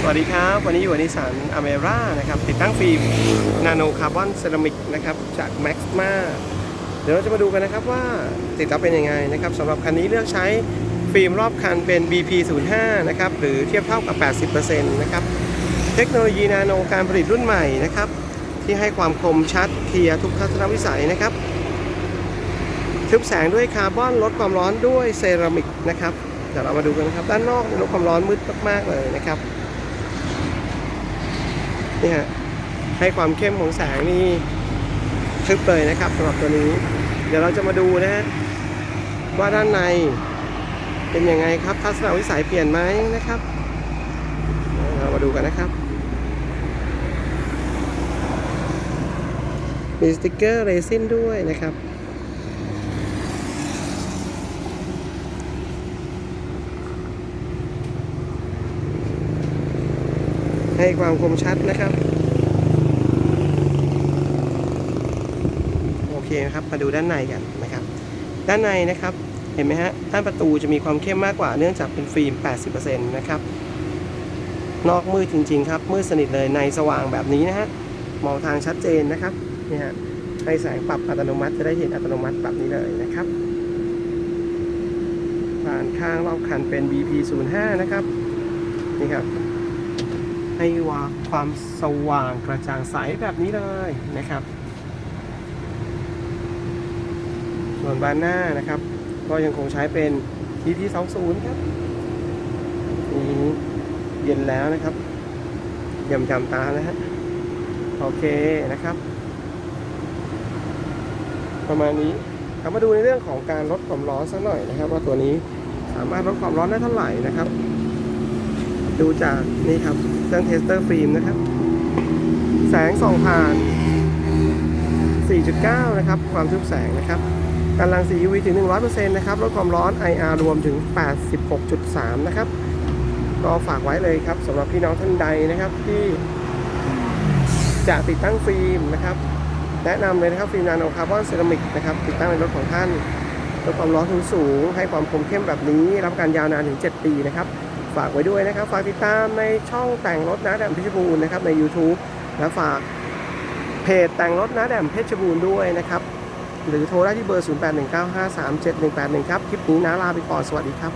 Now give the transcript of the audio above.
สวัสดีครับ วันนี้อยู่กับนิสสันอเมร่านะครับ ติดตั้งฟิล์มนาโนคาร์บอนเซรามิกนะครับ จาก Max m a เดี๋ยวเราจะมาดูกันนะครับว่าติดตั้งเป็นยังไงนะครับสำหรับคันนี้เลือกใช้ฟิล์มรอบคันเป็น BP05 นะครับ หรือเทียบเท่ากับ 80%นะครับ เทคโนโลยีนาโนการผลิตรุ่นใหม่นะครับ ที่ให้ความคมชัดเคลียร์ทุกทัศนวิสัยนะครับทึบแสงด้วยคาร์บอนลดความร้อนด้วยเซรามิกนะครับเดี๋ยวเรามาดูกันนะครับ ด้านนอกลดความร้อนมืดมากๆเลยนะครับ นี่ฮะให้ความเข้มของแสงนี่ทึบเลยนะครับสำหรับตัวนี้ เดี๋ยวเราจะมาดูนะฮะว่าด้านในเป็นยังไงครับทัศนวิสัยเปลี่ยนไหมนะครับเรามาดูกันนะครับ มีสติกเกอร์เรซินด้วยนะครับ ให้ความคมชัดนะครับ โอเคนะครับ มาดูด้านในกันนะครับ ด้านในนะครับ เห็นไหมฮะ ด้านประตูจะมีความเข้มมากกว่า เนื่องจากเป็นฟิล์ม 80%นะครับ นอกมืดจริง ๆ ครับ มืดสนิทเลย ในสว่างแบบนี้นะฮะ มองทางชัดเจนนะครับ นี่ฮะ ให้แสงปรับอัตโนมัติจะได้เห็นอัตโนมัติแบบนี้เลยนะครับผ่านข้างรอบคันเป็น BP05 นะครับ นี่ครับ ให้วาความสว่างกระจ่างใสแบบนี้เลยนะครับ ส่วนบานหน้านะครับ ก็ยังคงใช้เป็น TT20 ครับนี่เย็นแล้วนะครับยำยำตานะฮะโอเคนะครับ ประมาณนี้เรามาดูในเรื่องของการลดความร้อนสักหน่อยนะครับ ว่าตัวนี้สามารถลดความร้อนได้เท่าไหร่นะครับ ดูจากนี่ครับเครื่องเทสเตอร์ฟิล์มนะครับ แสงส่องผ่าน 4.9 นะครับ ความทึบแสงนะครับกำลังสี UV ถึง 100%นะครับลดความร้อน IR รวมถึง 86.3 นะครับ ก็ฝากไว้เลยครับสำหรับพี่น้องท่านใดนะครับที่จะติดตั้งฟิล์มนะครับ แนะนำเลยนะครับฟิล์มนาโนคาร์บอนเซรามิกนะครับ ติดตั้งในรถของท่านลดความร้อนถึงสูง ให้ความคมเข้มแบบนี้ รับการยาวนานถึง 7 ปีนะครับ ฝากไว้ด้วยนะครับ ฝากติดตามในช่องแต่งรถนะแดมเพชรบูรณ์นะครับใน YouTube และฝากเพจแต่งรถนะแดมเพชรบูรณ์ด้วยนะครับ หรือโทรได้ที่เบอร์ 0819537181 ครับ คลิปนี้นะลาไปก่อน สวัสดีครับ